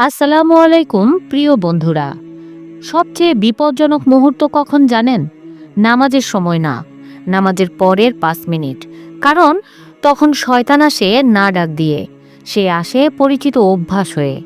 আসসালামু আলাইকুম, প্রিয় বন্ধুরা। সবচেয়ে বিপজ্জনক মুহূর্ত কখন জানেন? নামাজের সময় না, নামাজের পরের পাঁচ মিনিট। কারণ, তখন শয়তান আসে না ডাক দিয়ে, সে আসে পরিচিত অভ্যাস হয়ে।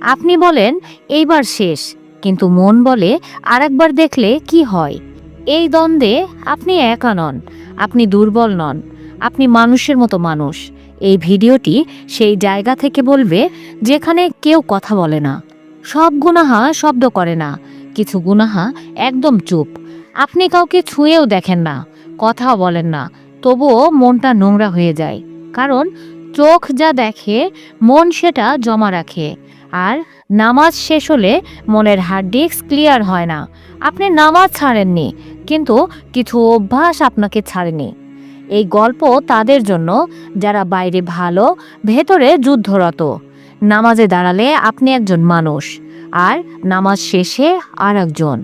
আপনি বলেন, এইবার শেষ। কিন্তু মন বলে, আরেকবার দেখলে কি হয়? এই দ্বন্দ্বে আপনি একা নন, আপনি দুর্বল নন, আপনি মানুষের মতো মানুষ। এই ভিডিওটি সেই জায়গা থেকে বলবে যেখানে কেউ কথা বলে না। সব গুনাহা শব্দ করে না। কিছু গুনাহা একদম চুপ। আপনি কাউকে ছুঁয়েও দেখেন না, কথাও বলেন না, তবুও মনটা নোংরা হয়ে যায়। কারণ চোখ যা দেখে, মন সেটা জমা রাখে। আর নামাজ শেষ হলে মনের হার্ড ডিস্ক ক্লিয়ার হয় না। আপনি নামাজ ছাড়েননি, কিন্তু কিছু অভ্যাস আপনাকে ছাড়েনি। এই গল্প তাদের জন্য, যারা বাইরে ভালো, ভেতরে যুদ্ধরত। নামাজে দাঁড়ালে আপনি একজন মানুষ, আর নামাজ শেষে আর একজন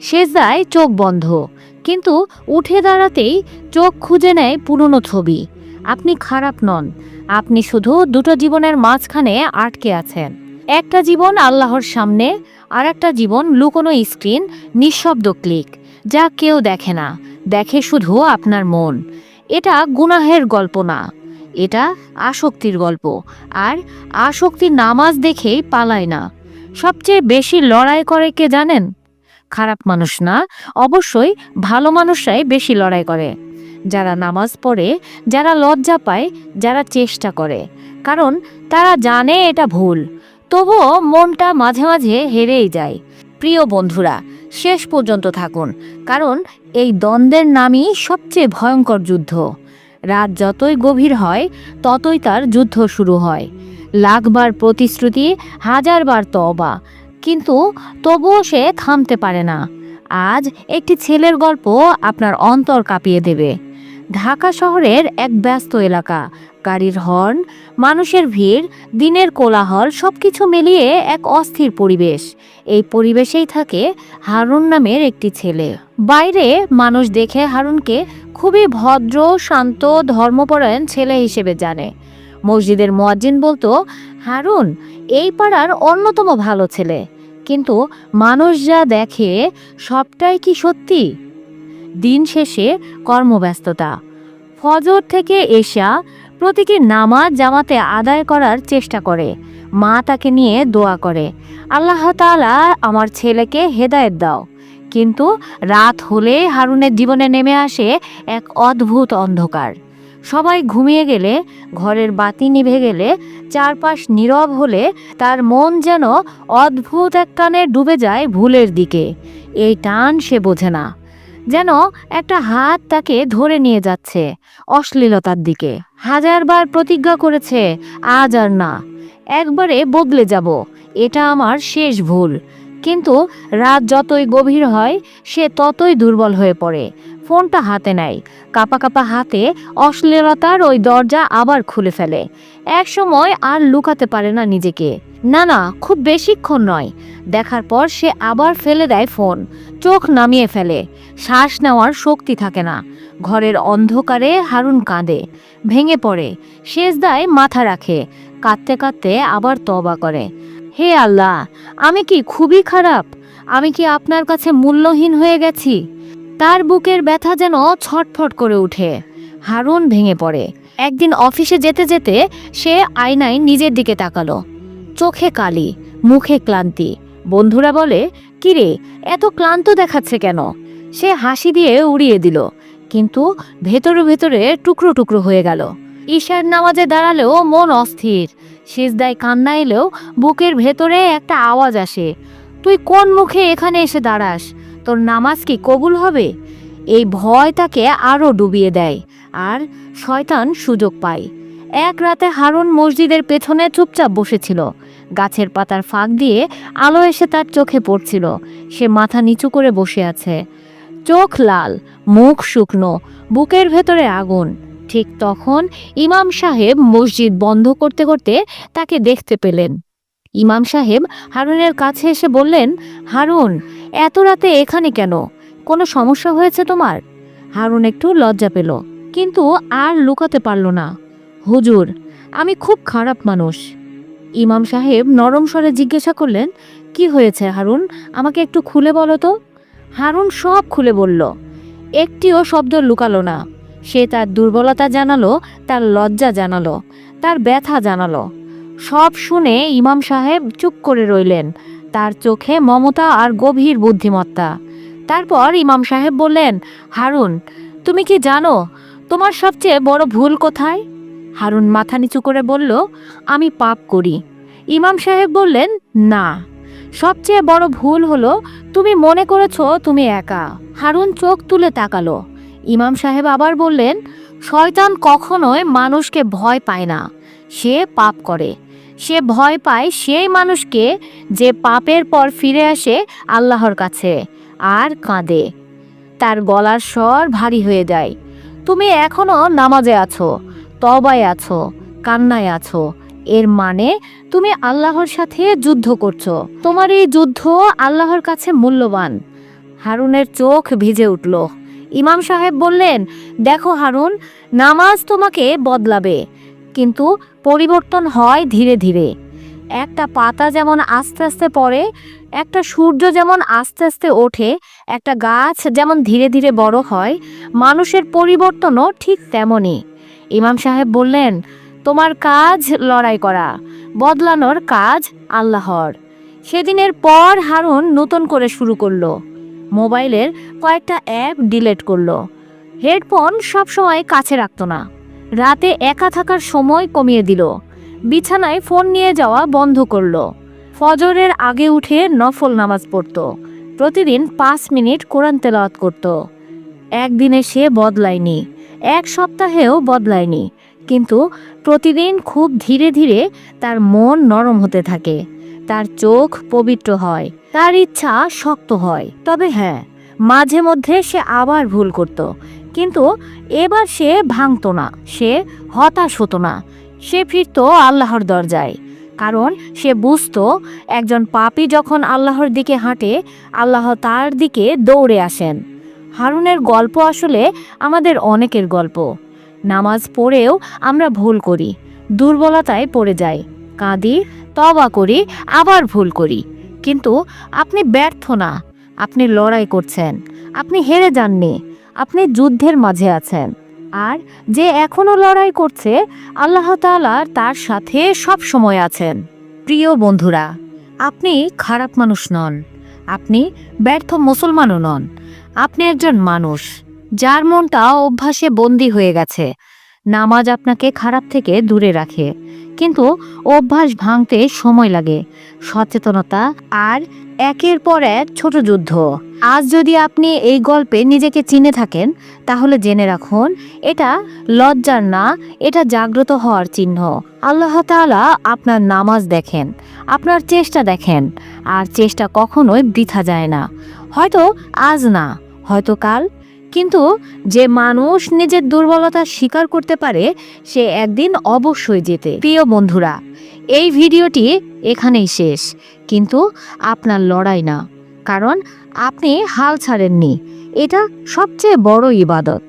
সেজদায় চোখ বন্ধ, কিন্তু উঠে দাঁড়াতেই চোখ খুঁজে নেয় পুরনো ছবি। আপনি খারাপ নন, আপনি শুধু দুটো জীবনের মাঝখানে আটকে আছেন। একটা জীবন আল্লাহর সামনে আর একটা জীবন লুকোনো স্ক্রিন, নিঃশব্দ ক্লিক, যা কেউ দেখে না, দেখে শুধু আপনার মন। এটা গুনাহের গল্প না। এটা আসক্তির গল্প। আর আসক্তি নামাজ দেখেই পালায় না। সবচেয়ে বেশি লড়াই করে কে জানেন? খারাপ মানুষ না, অবশ্যই ভালো মানুষরাই বেশি লড়াই করে। যারা নামাজ পড়ে, যারা লজ্জা পায়, যারা চেষ্টা করে। কারণ তারা জানে এটা ভুল। তবুও মনটা মাঝে মাঝে হেরেই যায়। প্রিয় বন্ধুরা শেষ পর্যন্ত থাকুন, কারণ এই দ্বন্দ্বের নামই সবচেয়ে ভয়ঙ্কর যুদ্ধ। রাত যতই গভীর হয়, ততই তার যুদ্ধ শুরু হয়। লাখবার প্রতিশ্রুতি হাজারবার তবা কিন্তু তবুও সে থামতে পারে না। আজ একটি ছেলের গল্প আপনার অন্তর কাঁপিয়ে দেবে। ঢাকা শহরের এক ব্যস্ত এলাকা। গাড়ির হর্ন, মানুষের ভিড়, দিনের কোলাহল সবকিছু মিলিয়ে এক অস্থির পরিবেশ। এই পরিবেশেই থাকে হারুন নামের একটি ছেলে। বাইরে মানুষ দেখে হারুনকে খুবই ভদ্র, শান্ত, ধর্মপরায়ণ ছেলে হিসেবে জানে। মসজিদের মোয়াজ্জিন বলতো, হারুন, এই পাড়ার অন্যতম ভালো ছেলে। কিন্তু মানুষ যা দেখে, সবটাই কি সত্যি? দিন শেষে কর্মব্যস্ততা। ফজর থেকে এশা প্রতীকী নামাজ জামাতে আদায় করার চেষ্টা করে। মা তাকে নিয়ে দোয়া করে, আল্লাহ তাআলা আমার ছেলেকে হেদায়েত দাও। কিন্তু রাত হলে হারুনের জীবনে নেমে আসে এক অদ্ভুত অন্ধকার। সবাই ঘুমিয়ে গেলে, ঘরের বাতি নিভে গেলে, চারপাশ নীরব হলে তার মন যেন অদ্ভুত এক টানে ডুবে যায় ভুলের দিকে। এই টান সে বোঝে না। যেন একটা হাত তাকে ধরে নিয়ে যাচ্ছে অশ্লীলতার দিকে। হাজারবার প্রতিজ্ঞা করেছে, আজ আর না, একবারে বদলে যাব, এটা আমার শেষ ভুল। কিন্তু রাত যতই গভীর হয়, সে ততই দুর্বল হয়ে পড়ে। ফোনটা হাতে নেয়। কাপা কাপা হাতে অশ্লীলতার ওই দরজা আবার খুলে ফেলে। এক সময় আর লুকাতে পারে না নিজেকে। না না, খুব বেশিক্ষণ নয়। দেখার পর সে আবার ফেলে দেয় ফোন। চোখ নামিয়ে ফেলে। শ্বাস নেওয়ার শক্তি থাকে না। ঘরের অন্ধকারে হারুন কাঁদে। ভেঙে পড়ে। শেষদায় মাথা রাখে। কাঁদতে কাঁদতে আবার তবা করে। হে আল্লাহ, আমি কি খুবই খারাপ? আমি কি আপনার কাছে মূল্যহীন হয়ে গেছি? তার বুকের ব্যথা যেন ছটফট করে ওঠে। হারুন ভেঙে পড়ে। একদিন অফিসে যেতে যেতে সে আয়নায় নিজের দিকে তাকালো। চোখে কালি, মুখে ক্লান্তি। বন্ধুরা বলে, কিরে, এত ক্লান্ত দেখাচ্ছে কেন? সে হাসি দিয়ে উড়িয়ে দিল, কিন্তু ভেতরে ভেতরে টুকরো টুকরো হয়ে গেল। ঈশার নামাজে দাঁড়ালেও মন অস্থির। সিজদায় কান্না এলেও বুকের ভেতরে একটা আওয়াজ আসে। তুই কোন মুখে এখানে এসে দাঁড়াস? তোর নামাজ কি কবুল হবে? এই ভয় তাকে আরও ডুবিয়ে দেয় আর শয়তান সুযোগ পায়। এক রাতে হারুন মসজিদের পেছনে চুপচাপ বসেছিল। গাছের পাতার ফাঁক দিয়ে আলো এসে তার চোখে পড়ছিল। সে মাথা নিচু করে বসে আছে। চোখ লাল, মুখ শুকনো, বুকের ভেতরে আগুন। ঠিক তখন ইমাম সাহেব মসজিদ বন্ধ করতে করতে তাকে দেখতে পেলেন। ইমাম সাহেব হারুনের কাছে এসে বললেন, হারুন এত রাতে এখানে কেন? কোনো সমস্যা হয়েছে তোমার? হারুন একটু লজ্জা পেল, কিন্তু আর লুকাতে পারল না। হুজুর, আমি খুব খারাপ মানুষ। ইমাম সাহেব নরম স্বরে জিজ্ঞাসা করলেন, কি হয়েছে হারুন? আমাকে একটু খুলে বলো তো। হারুন সব খুলে বলল, একটিও শব্দ লুকালো না। সে তার দুর্বলতা জানালো, তার লজ্জা জানালো, তার ব্যথা জানালো। সব শুনে ইমাম সাহেব চুপ করে রইলেন। তার চোখে মমতা আর গভীর বুদ্ধিমত্তা। তারপর ইমাম সাহেব বললেন, হারুন, তুমি কি জানো তোমার সবচেয়ে বড় ভুল কোথায়? হারুন মাথা নিচু করে বলল, আমি পাপ করি। ইমাম সাহেব বললেন, না, সবচেয়ে বড় ভুল হলো তুমি মনে করেছ তুমি একা। হারুন চোখ তুলে তাকালো। ইমাম সাহেব আবার বললেন, শয়তান কখনোই মানুষকে ভয় পায় না, সে পাপ করে। সে ভয় পায় সেই মানুষকে যে পাপের পর ফিরে আসে আল্লাহর কাছে আর কাঁদে। তার গলার স্বর ভারী হয়ে যায়। তুমি এখনও নামাজে আছো তবায় আছো, কান্নায় আছো। এর মানে তুমি আল্লাহর সাথে যুদ্ধ করছ। তোমার এই যুদ্ধ আল্লাহর কাছে মূল্যবান। হারুনের চোখ ভিজে উঠল। ইমাম সাহেব বললেন, দেখো হারুন, নামাজ তোমাকে বদলাবে। কিন্তু পরিবর্তন হয় ধীরে ধীরে। একটা পাতা যেমন আস্তে আস্তে পড়ে, একটা সূর্য যেমন আস্তে আস্তে ওঠে, একটা গাছ যেমন ধীরে ধীরে বড় হয়, মানুষের পরিবর্তনও ঠিক তেমনই। ইমাম সাহেব বললেন, তোমার কাজ লড়াই করা, বদলানোর কাজ আল্লাহর। সেদিনের পর হারুন নতুন করে শুরু করল। মোবাইলের কয়েকটা অ্যাপ ডিলিট করল। হেডফোন সবসময় কাছে রাখতো না। রাতে একা থাকার সময় কমিয়ে দিল। বিছানায় ফোন নিয়ে যাওয়া বন্ধ করল। ফজরের আগে উঠে নফল নামাজ পড়তো। প্রতিদিন পাঁচ মিনিট কোরআন তেলাওয়াত করত। একদিনে সে বদলায়নি। এক সপ্তাহেও বদলায়নি। কিন্তু প্রতিদিন খুব ধীরে ধীরে তার মন নরম হতে থাকে। তার চোখ পবিত্র হয়। তার ইচ্ছা শক্ত হয়। তবে হ্যাঁ মাঝে মধ্যে সে আবার ভুল করত। কিন্তু এবার সে ভাঙতো না, সে হতাশ হতো না। সে ফিরত আল্লাহর দরজায়, কারণ সে বুঝতো একজন পাপী যখন আল্লাহর দিকে হাঁটে, আল্লাহ তার দিকে দৌড়ে আসেন। হারুনের গল্প আসলে আমাদের অনেকের গল্প। নামাজ পড়েও আমরা ভুল করি, দুর্বলতায় পড়ে যাই, কাঁদি তবা করি, আবার ভুল করি। কিন্তু আপনি ব্যর্থ না, আপনি লড়াই করছেন, আপনি হেরে যাননি। আপনি যুদ্ধের মাঝে আছেন। আর যে এখনও লড়াই করছে, আল্লাহ আল্লাহতালার তার সাথে সব সময় আছেন। প্রিয় বন্ধুরা, আপনি খারাপ মানুষ নন। আপনি ব্যর্থ মুসলমানও নন। আপনি একজন মানুষ, যার মনটা অভ্যাসে বন্দী হয়ে গেছে। নামাজ আপনাকে খারাপ থেকে দূরে রাখে। কিন্তু অভ্যাস ভাঙতে সময় লাগে। সচেতনতা আর একের পর এক ছোট যুদ্ধ। আজ যদি আপনি এই গল্পে নিজেকে চিনে থাকেন, তাহলে জেনে রাখুন, এটা লজ্জার না, এটা জাগ্রত হওয়ার চিহ্ন। আল্লাহ তাআলা আপনার নামাজ দেখেন, আপনার চেষ্টা দেখেন, আর চেষ্টা কখনোই বৃথা যায় না। হয়তো আজ না, হয়তো কাল কিন্তু যে মানুষ নিজের দুর্বলতা স্বীকার করতে পারে, সে একদিন অবশ্যই যেতে প্রিয় বন্ধুরা, এই ভিডিওটি এখানেই শেষ। কিন্তু আপনার লড়াই না, কারণ আপনি হাল ছাড়েননি। এটা সবচেয়ে বড় ইবাদত।